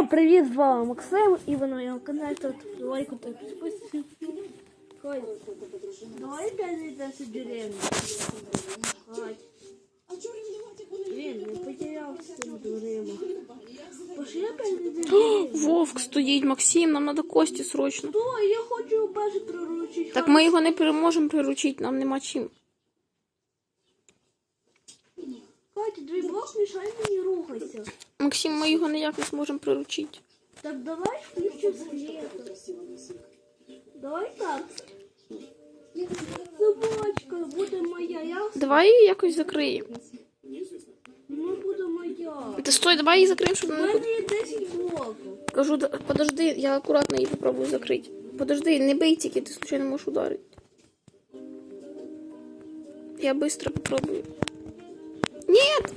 Всім привіт, з вами Максим і вы на моєму каналі. Ставте лайк. та підписуйтесь. Давай дайте цю деревню. Блін, не потерявся цим дуримо. Пошли опять Вовк стоїть, Максим, нам надо кості срочно. То, я хочу бачити приручити. Так мы его не переможемо приручить, нам нема чим. давайте дві блок, мішай рухайся. Максим, ми його ніяк не зможемо приручити. Так давай включим світло. Давай так. Собачка буде моя. Я... Давай її якось закриємо. Вона ну, буде моя. Та стой, давай її закриємо, щоб У мене є 10 блоків. Кажу, подожди, я акуратно її попробую закрити. Подожди, не бей тільки, ти случайно можеш ударити. Я швидко попробую. Нет!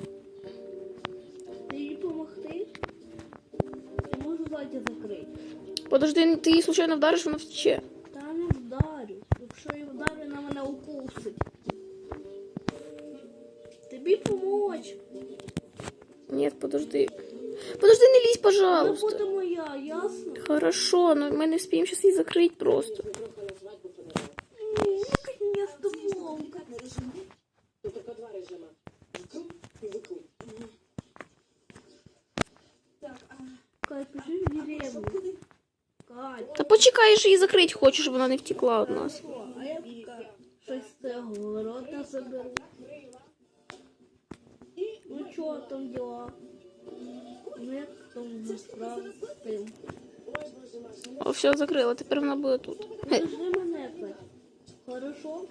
Ти допомогти? Я можу зайти закрити. Подожди, ну ты її случайно вдариш, вона втече. Та не вдарю. Якщо я вдарю, вона мене укусить. Тобі помочь. Нет, подожди. Подожди, не лізь, пожалуйста. Робота моя, ясно? Хорошо, но мы не успеем сейчас її закрыть просто. можеш її закрити, хочу, щоб вона не втекла від нас. О, все, закрыла. Теперь она буде тут. Хорошо?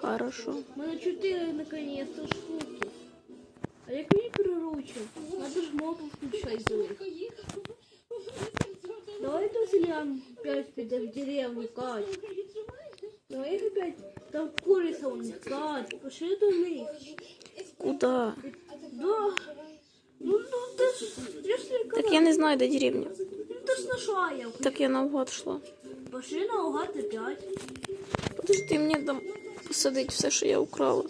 Хорошо. У мене чотири наконец-то штуки. А як мені приручив? Надо ж мобу включать. Давай до селян пять піде в деревню, Кать. Давай опять, там курица у них, Кать, пошли до них. Куда? Да. Ну, ну ти ж, ти ж лікаря. Так я не знаю, до деревни. Ну, ти ж нашла я. Так я наугад шла. Пошли наугад опять. Подожди, мне там посадить все, что я украла.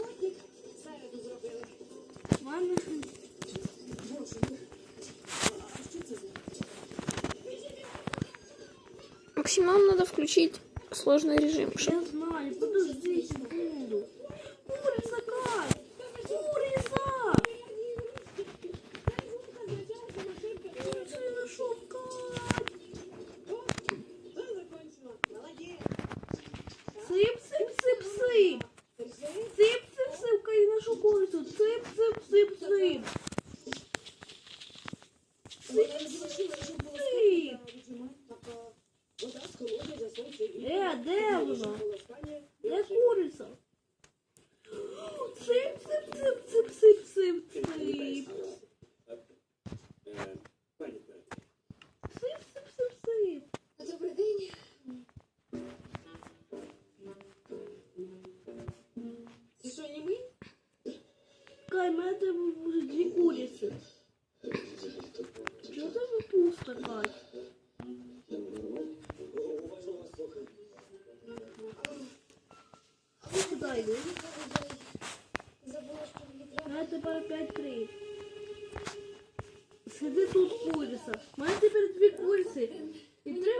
общем, надо включить сложный режим. Чтобы... Правильно. А пара опять три. Сиди тут куриця. У мене тепер дві куриці. І три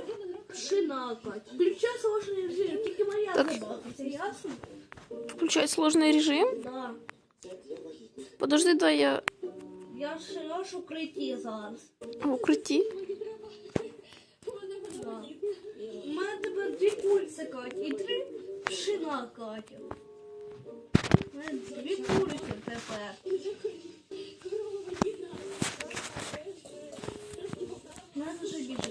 пшенака. Включай сложный режим, тільки моя так. Це ясно? Включай сложний режим? Да. Подожди, дай я... Я ж в укритті зараз. В укритті? Да. У мене тепер дві кульці, Кать, і три машину окатів. Дві куриці тепер. Нас вже більше.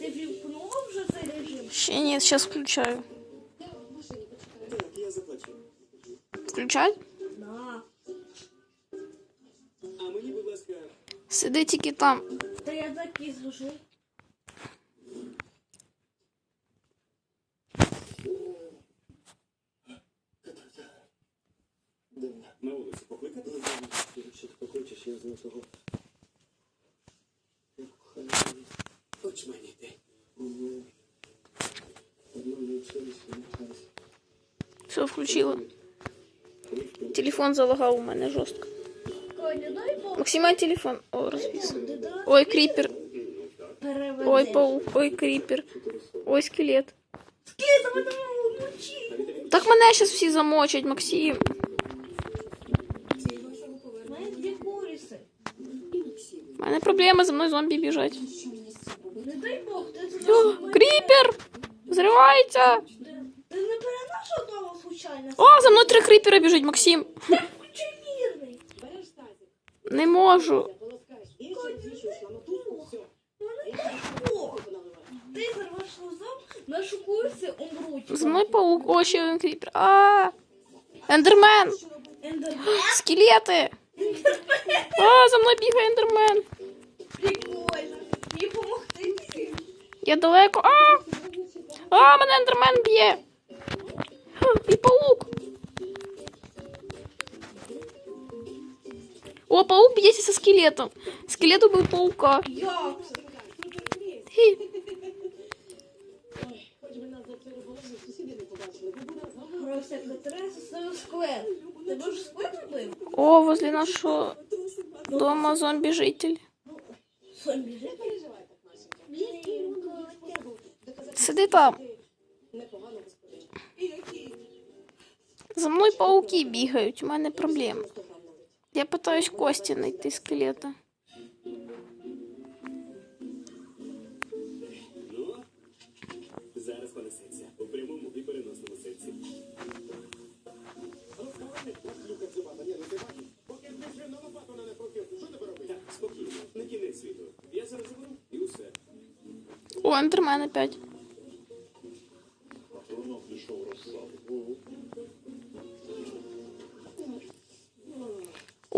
Ти вімкнув вже цей режим? Ще ні, включаю. Включать? Да. А Сиди тільки там. Та я так і усього. Хоч мені ти. Все включила. Телефон залагав у мене жорстко. Максима телефон. О, розписаний. Ой, кріпер. Ой, паук, ой, кріпер. Ой, скелет. Так мене зараз всі замочать, Максим. проблема, за мной зомби бежать. Крипер! Взрывается! О, за мной три крипера біжить, Максим. Не можу. За мной паук, о, ще один кріпер. А, Ендермен. Скелети. А, за мной бігає ендермен. Я далеко. А! А, мене ендермен б'є. И паук. О, паук бьется со скелетом. Скелет убив паука. О, возле нашего дома зомби-житель. Зомби-житель? Сиди там. За мною пауки бігають, у мене проблема. Я пытаюсь кості знайти скелета. Зараз понесеться на лопату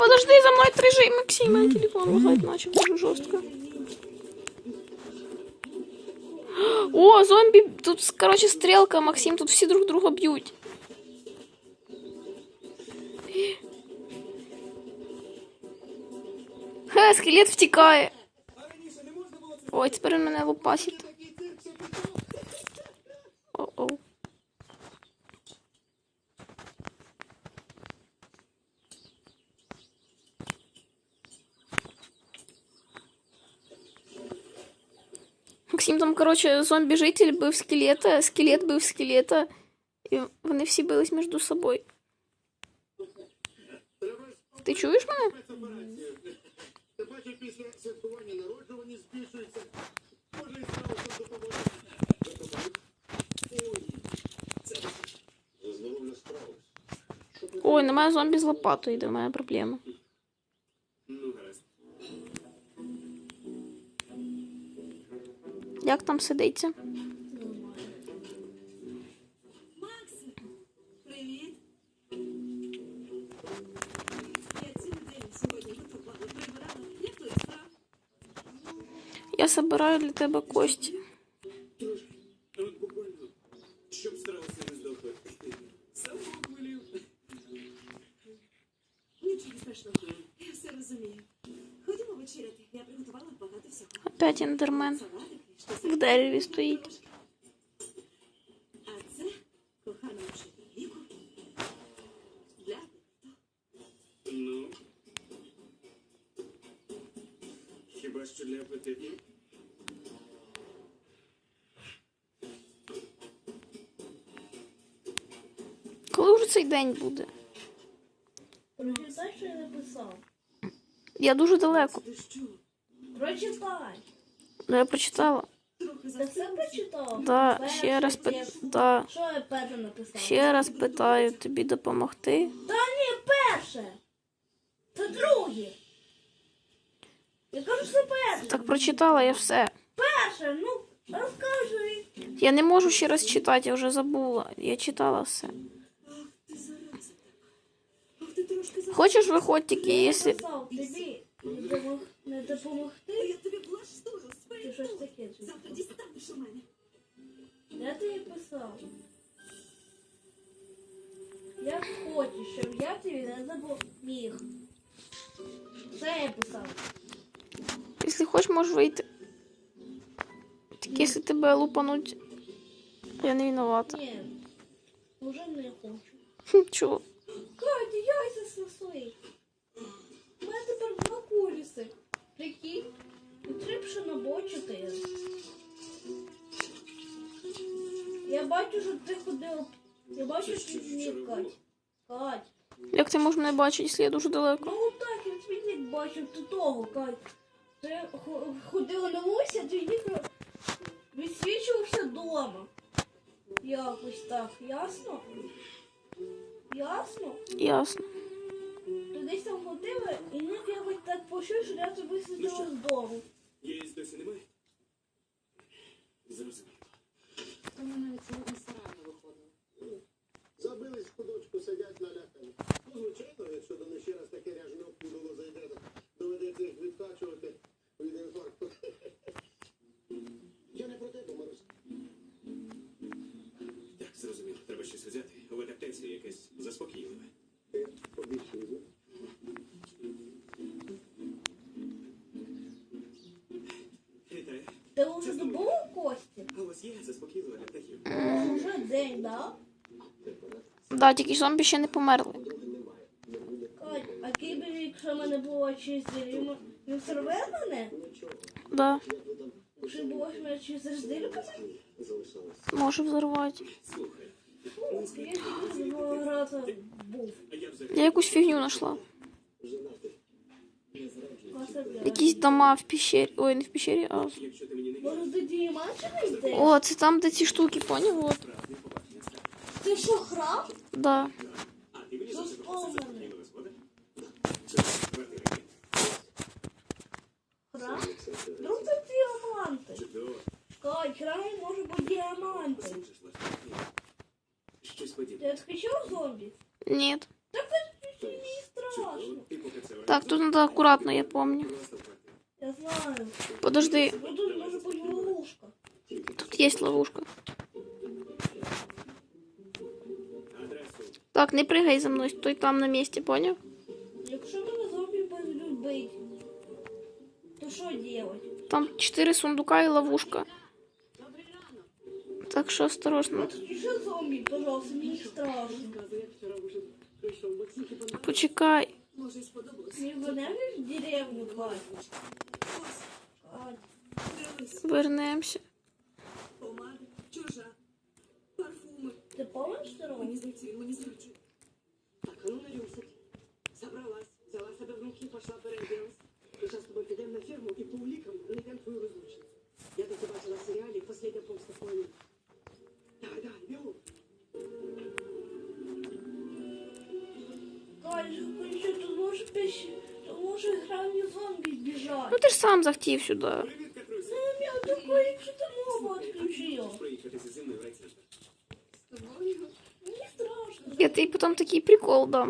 подожди, за мной прижи, Максим, я телефон махать начал уже жестко. О, зомби, тут, короче, стрелка, Максим, тут все друг друга бьют. Ха, скелет втекает. Ой, теперь він мене лопасить. О-оу. Максим там, коротше, зомбі-житель бив скелета, скелет бив скелета. и они все бились между собой. Ты чуєш меня? Ой, на зомбі зомби с лопатой, в моя проблема. Як там сидиться? Я собираю для тебе кості. Щоб Я все розумію. Ходімо вечеряти. Я приготувала багато всього. Опять індермен дереві стоїть. А це коханий вчитель ну? Хіба що для апетитів? Коли вже цей день буде? Прочитай, що я написав. Я дуже далеко. Прочитай. Ну, я прочитала. Да ще раз да. Що я перше написав? Ще раз питаю тобі допомогти. Та ні, перше. Це друге. Я кажу, що перше. Так прочитала я все. Перше, ну розкажи. Я не можу ще раз читати, я вже забула. Я читала все. Хочеш виходь тільки, якщо. Писав, тобі не допомогти. написав. Як хочеш, щоб я тобі не запобіг. Це я писав. Якщо хочеш, можеш вийти. Так якщо тебе лупануть, я не виновата. Ні, вже не хочу. Чого? Катя, яйця снесли. У мене тепер два куліси. Прикинь, потрібно бочити. Я бачу, що ти ходив. Я бачу, що ти Кать. Кать. Як ти можеш мене бачити, якщо я дуже далеко? Ну так, я твій бачив, до того, Кать. Ти ходила на вулиці, а твій нік відсвічувався вдома. Якось так, ясно? Ясно? Ясно. Ти десь там ходила, і ніби ну, якось так почув, що я тобі сиділа з Да, тільки зомбі ще не померли. Ой, а кибер, якщо мене було чисто, йому сорве мене? Да. Якщо було мене чисто ждирка? Може взорвати. Я якусь фігню знайшла. Якісь дома в пещері. Ой, не в пещері, а. О, це там, де ці штуки, поняв? От. Ти що, храм? Да. Храм? Вдруг це діаманти? Кай, храм может быть, диаманты? Ты отскочил зомби? Нет. Так это не страшно. Так, тут надо аккуратно, я помню. Я знаю. Подожди. Тут может быть ловушка. Тут есть ловушка. Так, не пригай за мною, стой там на місці, поняв? Якщо мене зомбі будуть бити, то що робити? Там 4 сундука і ловушка. Так що осторожно. Ну, ще зомбі, пожалуйста, мені страшно. Почекай. Не Вернемося. не зайти, ему не зрачу. Так, а ну на Собралась, взяла себя в руки, пошла переоделась. Мы сейчас с тобой пойдем на ферму и по уликам найдем твою розлучницю. Я так бачила в сериале «Последняя помста планеты». Давай, давай, бегу. Ну, ну ты ж сам завтів сюда. Ну, я такой, что ты мобу отключил. С тобой? страшно. Я тобі потім такий прикол да.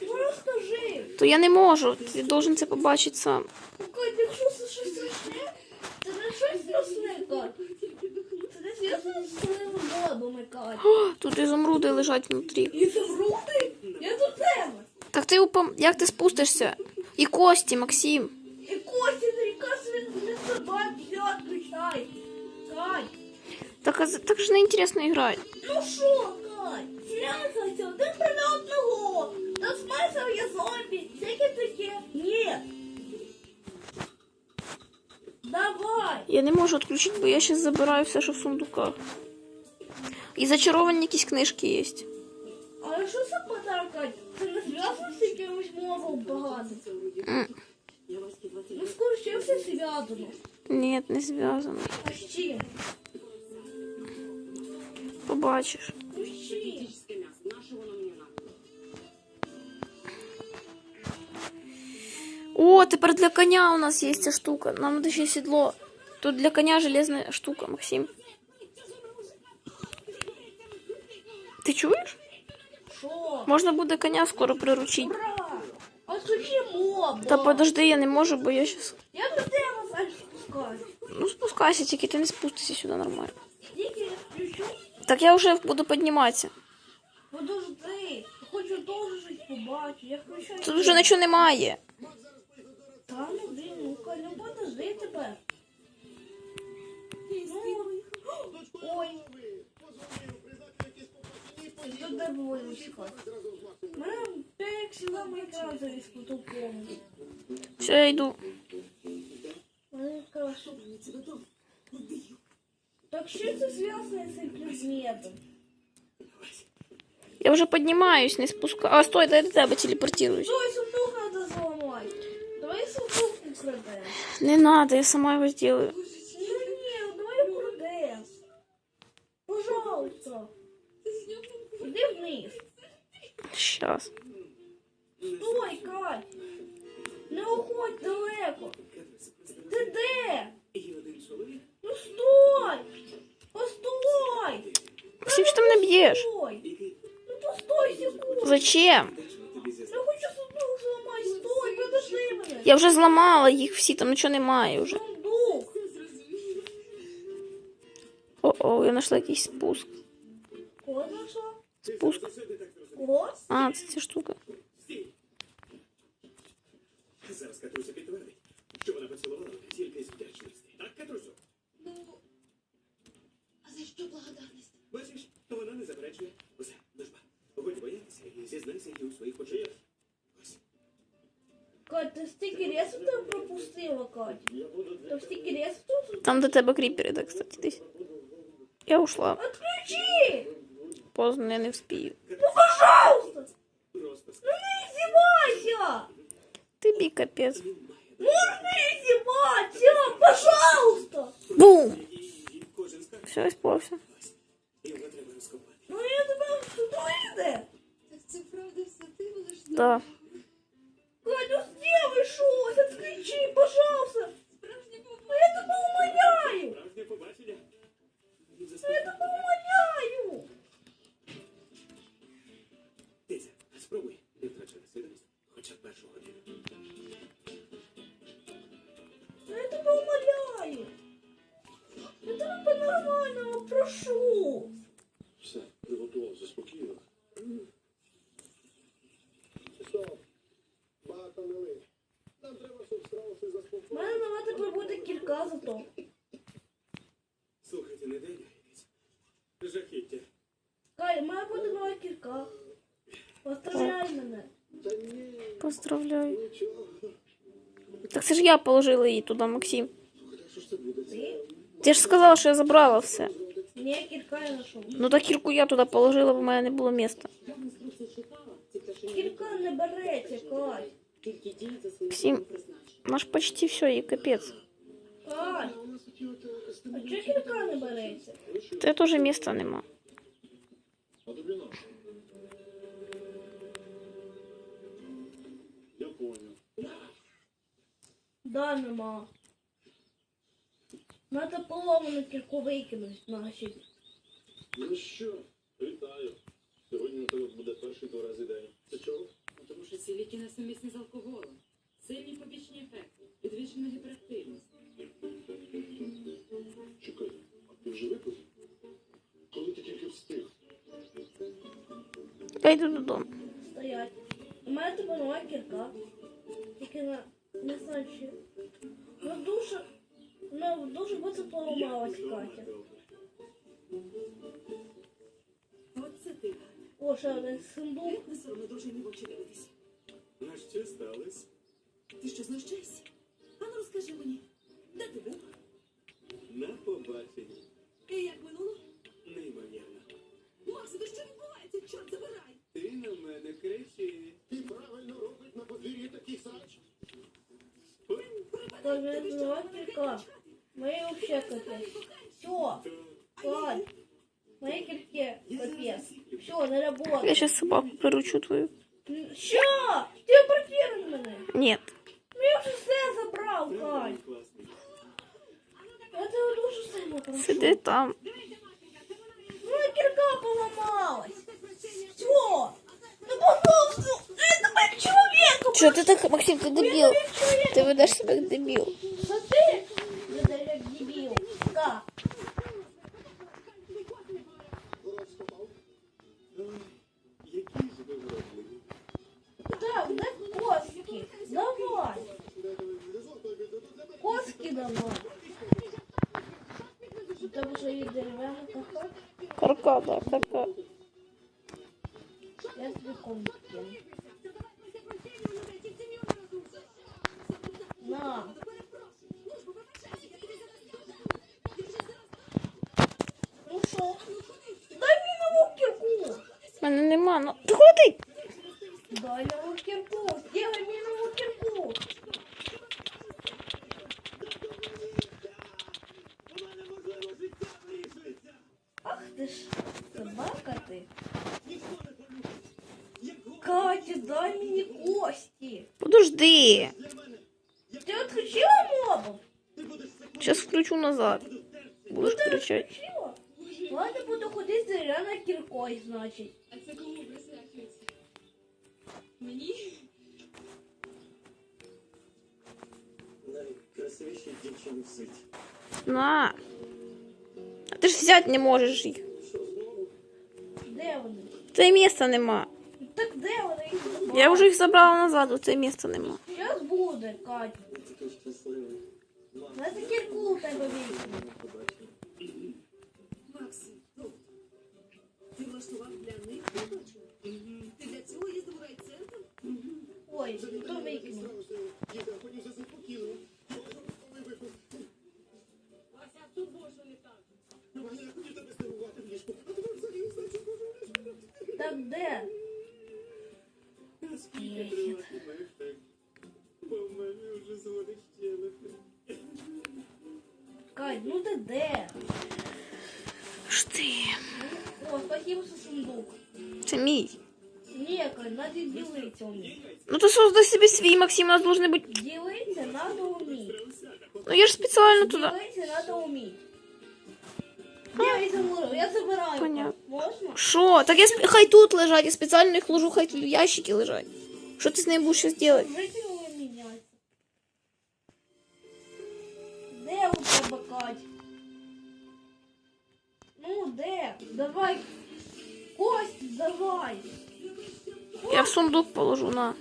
Ну розкажи. То я не можу, ти должен це побачити сам. Кой, ти що це щось страшне? Це не щось страшне, Тут ізумруди лежать внутрі. І Я до Так ти упам... як ти спустишся? І кості, Максим. Так, а з- так ж не інтересно грати. Ну що, Кать, зв'язайся один проти одного. Та смисл є зомбі, всяке таке. Ні. Давай. Я не могу отключить, бо я сейчас забираю все, что в сундуках. І зачаровані якісь книжки є. А що це подарка? Це не зв'язано з якимось мовом багато. Ну скоро ще все связано. Нет, не зв'язано. А з чим? побачиш. О, теперь для коня у нас есть эта штука. Нам треба ще сідло. Тут для коня железная штука, Максим. Ты чуєш? Шо? Можна буде коня скоро приручити. А Та подожди, я не можу, бо я сейчас. Я до тебе спускаюсь. Ну спускайся, тільки ти не спустися сюда нормально. Так я вже буду підніматися. Подожди, хочу теж щось побачити. Я хочу... Тут вже нічого немає. Та ну блін, ну-ка, ну подожди тебе. Ну, ой. Тут де волосика. Мене пек сіла майка зарізку тут повну. Все, я йду. Мене кашу. Так что это связано с этим предметом? Я уже поднимаюсь, не спускаю. А, стой, дай тебе телепортируюсь. Стой, сундук надо сломать. Давай сундук украдем. Не надо, я сама его сделаю. Я уже зламала их все, там нічого немає вже. О-о, я знайшла якийсь спуск. Спуск. А, это ця штука. Там до тебе кріпер іде, кстати, десь. Я ушла. Отключи! Поздно я не вспію. Ну, пожалуйста! Ну не издевайся! Тобі капець. Ну не издевайся! Пожалуйста! Бум! Все, испортился. Ну я тебе... Ну, іде! Так це правда все ти будеш... Да. поздравляю. Так це ж я положила її туда, Максим. Ты же сказала, что я забрала все. Ну так кирку я туда положила, бо в мене не було місця. Кірка не береться, Кать. Максим, наш почти все, и капец. Кать, а чого кірка не береться? Та теж місця нема. Да, нема. Надо поломану кірку на наші. Ну що, вітаю. Сьогодні у тебе буде перший два рази день. Це чого? Ну, тому що ці ліки несумісні з алкоголем. Сильні побічні ефекти, підвищена гіперактивність. Чекай, а ти вже випив? Коли ти тільки встиг? Я йду додому. Стоять. У мене тепер нова кірка. Тільки на не знаю, чи. Ну дуже, ну дуже быстро поламалась Катя. Оце ти. О, ще один сундук. Як не соромно дуже не мовчи дивитись. На що сталося? Ти що, знущаєшся? Что? Мы вообще капец. Все. Ладно. Мои кирки капец. Все, на работу. Я сейчас собаку приручу твою. Що? Ти прокинув мене? Ні. Ну я вже все забрав, Кай. Я тебе дуже сильно там. Моя ну, кирка кірка Все. Ну пожалуйста, это моим человек. Что ты так, Максим, ты дебил? Ты выдашь себя как дебил. Сейчас включу назад. Будешь Буду кричать? Ладно, буду ходити з дерев'яною киркой, значит. А це кому присвячується? На. А ти ж взять не можешь их. Де вони? Це місця нема. Так де вони? Я уже их забрала назад, оце місця нема. Зараз буде, Катя. Ти такий На закірку в тебе вийде. Максим, ну, ти влаштував для них побачення? Ти для цього їздив у райцентр? Ой, хто викине? Діда, ходіть за заспокійно. Вася, то боже не так. Ну, Вася, я хотів тебе здивувати в ліжку. А ти взагалі не знаєш, що боже в ліжку. Та де? Скільки ти розумієш так? Бо в мене вже зводить щелепи. Чекай, ну ты де? Что? Ты О, спасибо за сундук. Це мій. Лекарь, надо делать, уметь. Ну ты создай себе свиньи, Максим, у нас должны быть... Делайте, надо уметь. Ну я же специально туда... Делиться надо уметь. Я, я забираю. Понятно. Можна? Так я хай тут лежать, я специально их ложу, хай в ящики лежать. Что ты с ней будешь зараз робити? Давай. Кость, давай. Я в сундук положу, на.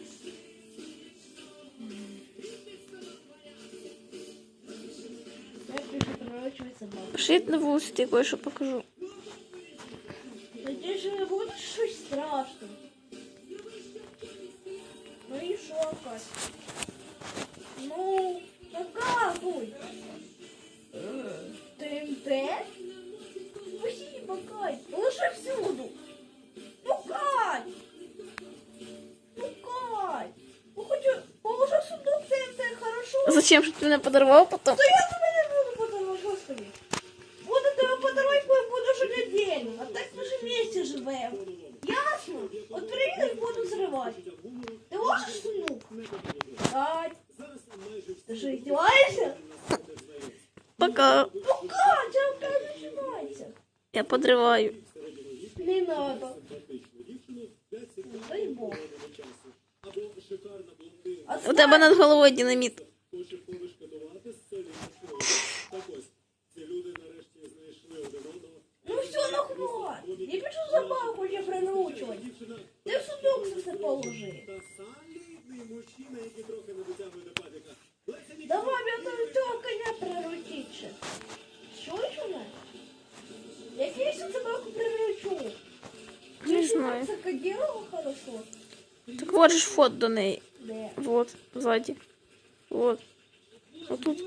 Пошли на вулиці, ты кое что покажу. Надеюсь, ти ж не будеш щось страшне. Ну і що, Кась? Ну, показуй. Ти МТ? Макай, лучше всюду. Макай! Макай! Ну, ну, ну хочу, положи в сундук, це, це хорошо. А зачем же ты меня подорвал потом? Да я тебе не буду подорвать, господи. Буду тебе подорвать, коли будеш одягнений. А так мы же вместе живем. Ясно? От приїдеш, буду Ты Ти ложиш сундук? Кать. ты же издеваешься? Пока. подриваю. Не треба. Дай Бог. У тебе над головою динаміт. Ну все, на ну хвост. Я пишу забавку я принучувати. Ти в судок за це положи. Давай, я там цього коня приручити. Чуєш у мене? Я тебе еще собаку приручу. Не знаю. хорошо. Так вот же фото до Да. Вот, сзади. Вот. Вот тут.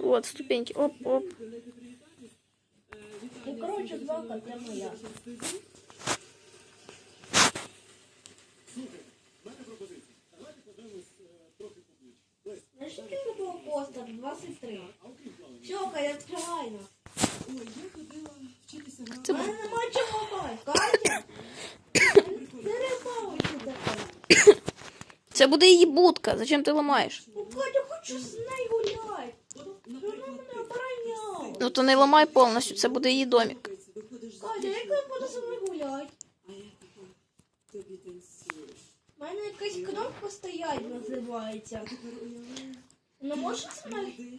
Вот, ступеньки. Оп, оп. Ну, короче, два кота моя. Нашли такого коста 23. Все, я открывай нас. Це буде її будка. Зачем ти ламаєш? Ну, ну то не ламай повністю, це буде її домик. Катя, як вона буде зі мною гуляти? У мене якась кнопка стоять називається. Вона ну, може зі мною?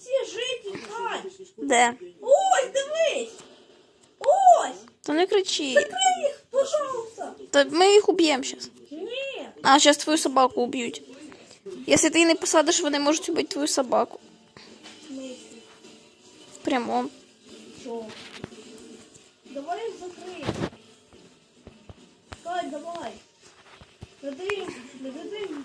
оці житі хай. Де? Ось, дивись. Ось. Та не кричи. Закрий їх, пожалуйста. Та ми їх уб'ємо зараз. Ні. А, зараз твою собаку уб'ють. Якщо ти її не посадиш, вони можуть убити твою собаку. Прямо. Що? Давай їх закриємо. Кать, давай. Не дай не дай їм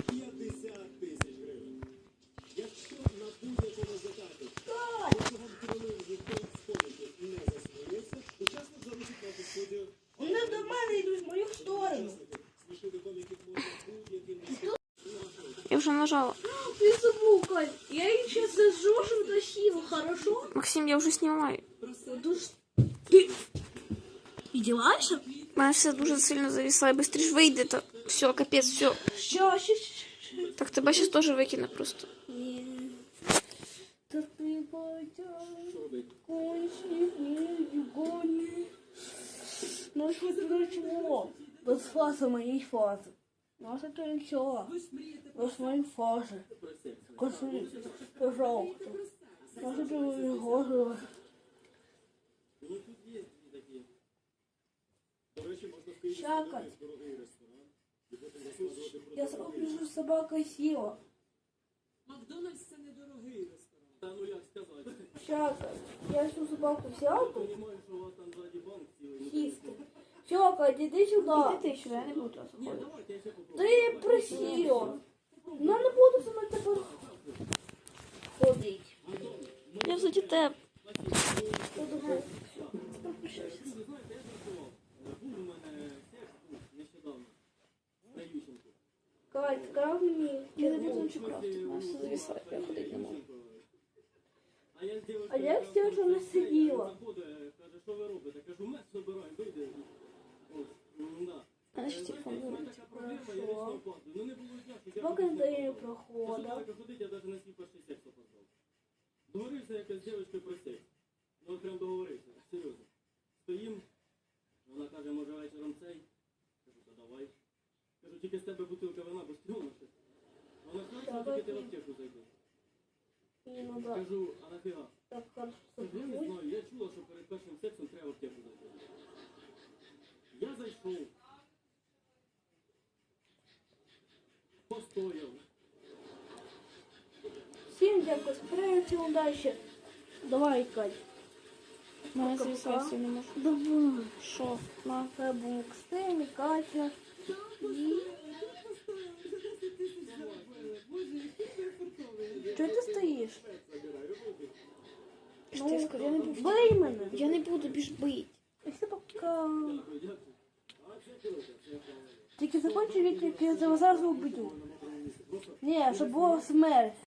нажала. Ты замукай. Я ее сейчас зажжу красиво, хорошо? Максим, я уже снимаю. Ты... Иди дальше? Моя вся дуже сильно зависла. И быстрее же выйдет. Все, капец, все. Сейчас, сейчас, сейчас. Так ты сейчас тоже выкину просто. Так ну, ты Ну что ты чего? Без фазы моей фазы. Nossa, tensioa. Nós mãe foge. Construir o jogo. Nossa, que rosto. Шакать. Я зроблю, що собака сіла. Макдональдс це недорогий ресторан. ну як сказати. Шакать. Я цю собаку взял, Я не маю, у вас там ззаді банк цілий. Степа, іди сюди. Іди ти сюди, я не буду вас ходити. Ти присів. Ну не буду за мною тепер ходити. Я за дітей. Кать, крав мені. Я не буду нічого крафтити, вона все завісає, я ходити не можу. А я все, що не сиділа. Каже, що ви робите? Кажу, мес забирай, вийди. А наш телефон вырубить. Хорошо. Пока ты проходил. Договорився якось з дівчиною про секс. Ну, прям договорився, серйозно. Стоїм, вона каже, може вечором цей. Кажу, то давай. Кажу, тільки з тебе бутилка вина, бо стрьомно щось. Вона каже, що «Ну, тільки ти в аптеку зайдеш. ну да. Кажу, идем дальше. Давай, Кать. Мене зв'язатися не можу. Давай. Що? На фейбук. Стимі, Катя. Чого ти стоїш? Що ну, Я не буду. Бий мене. Я не буду більш бить. Все пока. Тільки закончу вік, як я тебе зараз уб'ю. Ні, щоб була смерть.